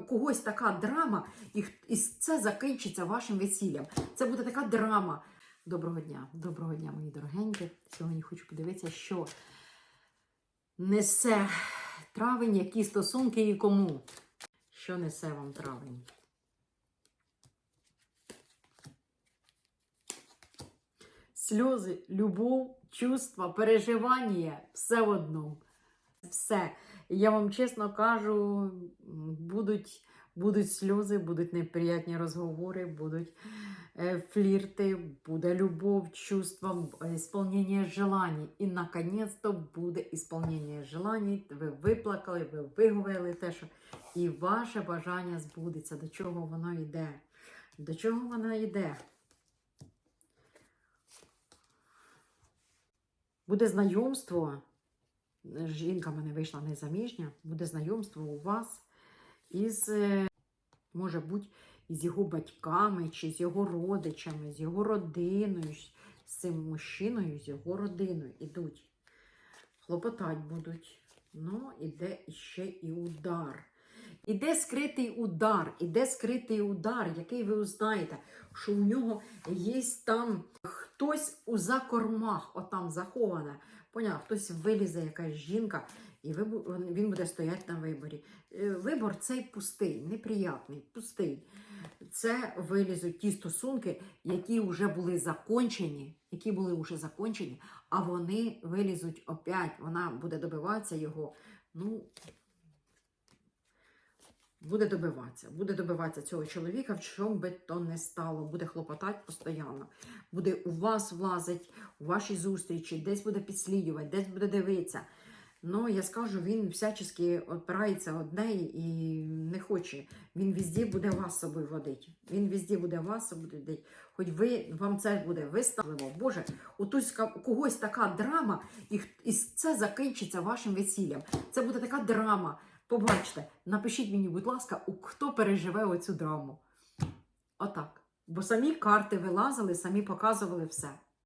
У когось така драма, і, і це закінчиться вашим весіллям. Це буде така драма. Доброго дня, доброго дня, мої дорогенькі. Сьогодні хочу подивитися, що несе травень, які стосунки і кому. Що несе вам травень? Сльози, любов, чувства, переживання все в одному. Все. Я вам чесно кажу, будуть, будуть сльози, будуть неприятні розговори, будуть е, флірти, буде любов, чувства, ісполнення желаний. І наконець-то буде ісполнення желаний. Ви виплакали, ви виговорили те, що і ваше бажання збудеться. До чого воно йде? До чого воно йде? Буде знайомство. Жінка в мене вийшла незаміжня, буде знайомство у вас із, е, може бути, із його батьками, чи з його родичами, з його родиною, з цим мужчиною, з його родиною ідуть. Хлопотать будуть. Ну, іде ще і удар. Іде скритий удар, іде скритий удар, який ви узнаєте, що у нього є там хтось у закормах, отам заховане. Поняв, хтось вилізе, якась жінка, і він буде стояти на виборі. Е, Вибор цей пустий, неприятний, пустий. Це вилізуть ті стосунки, які вже були закончені, які були вже закончені, а вони вилізуть опять. Вона буде добиватися його. Ну, буде добиватися, буде добиватися цього чоловіка, в чому би то не стало, буде хлопотати постійно, буде у вас влазить, у вашій зустрічі, десь буде підслідувати, десь буде дивитися. Ну, я скажу, він всячески опирається одне і не хоче. Він везде буде вас собою водити. Він везде буде вас собою водити. Хоч ви, вам це буде виставлено. Боже, у когось така драма, і, і це закінчиться вашим весіллям. Це буде така драма. Побачте, напишіть мені, будь ласка, хто переживе оцю драму. Отак. Бо самі карти вилазили, самі показували все.